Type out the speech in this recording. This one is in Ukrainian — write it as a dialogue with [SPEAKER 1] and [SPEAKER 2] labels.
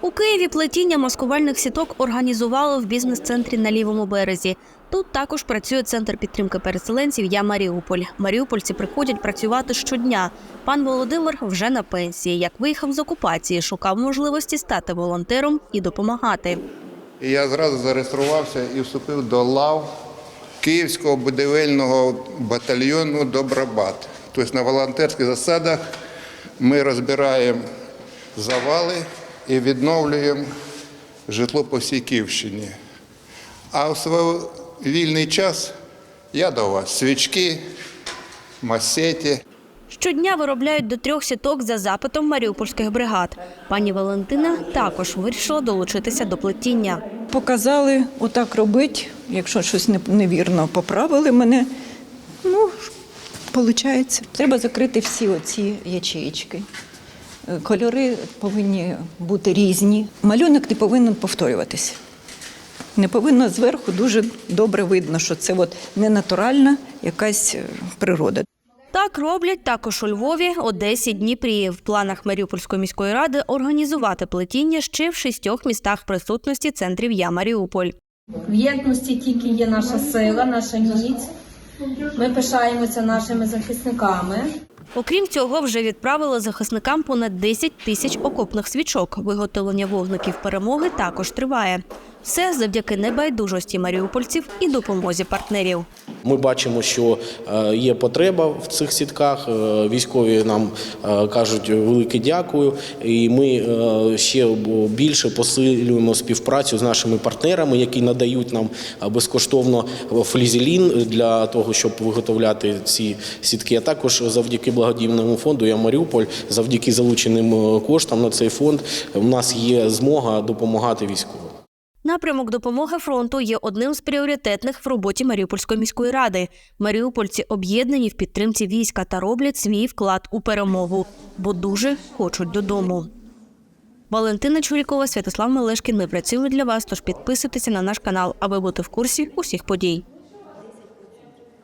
[SPEAKER 1] У Києві плетіння маскувальних сіток організували в бізнес-центрі на лівому березі. Тут також працює центр підтримки переселенців Я Маріуполь. Маріупольці приходять працювати щодня. Пан Володимир вже на пенсії. Як виїхав з окупації, шукав можливості стати волонтером і допомагати.
[SPEAKER 2] Я зразу зареєструвався і вступив до лав Київського будівельного батальйону Добробат. Тобто на волонтерських засадах ми розбираємо завали і відновлюємо житло по всій Київщині. А в свій вільний час я до вас свічки, масеті.
[SPEAKER 1] Щодня виробляють до трьох сіток за запитом маріупольських бригад. Пані Валентина також вирішила долучитися до плетіння.
[SPEAKER 3] Показали отак робити, якщо щось невірно поправили мене. Ну, виходить. Треба закрити всі оці ячеїчки. Е, Кольори повинні бути різні. Малюнок не повинен повторюватися. Не повинно зверху дуже добре видно, що це от не натуральна якась е, природа.
[SPEAKER 1] Так роблять також у Львові, Одесі, Дніпрі. В планах Маріупольської міської ради організувати плетіння ще в шістьох містах присутності центрів Я Маріуполь.
[SPEAKER 4] В єдності тільки є наша сила, наша міць. Ми пишаємося нашими захисниками.
[SPEAKER 1] Окрім цього, вже відправили захисникам понад 10 тисяч окопних свічок. Виготовлення вогників перемоги також триває. Все завдяки небайдужості маріупольців і допомозі партнерів.
[SPEAKER 5] Ми бачимо, що е, є потреба в цих сітках. Е, Військові нам е, кажуть велике дякую. І ми ще більше посилюємо співпрацю з нашими партнерами, які надають нам безкоштовно флізелін для того, щоб виготовляти ці сітки. А також завдяки благодійному фонду Я Маріуполь, завдяки залученим е, коштам на цей фонд, у нас є змога допомагати військовим.
[SPEAKER 1] Напрямок допомоги фронту є одним з пріоритетних в роботі Маріупольської міської ради. Маріупольці об'єднані в підтримці війська та роблять свій вклад у перемогу, бо дуже хочуть додому. Валентина Чурікова, Святослав Мелешкін. Ми працюємо для вас. Тож підписуйтеся на наш канал, аби бути в курсі усіх подій.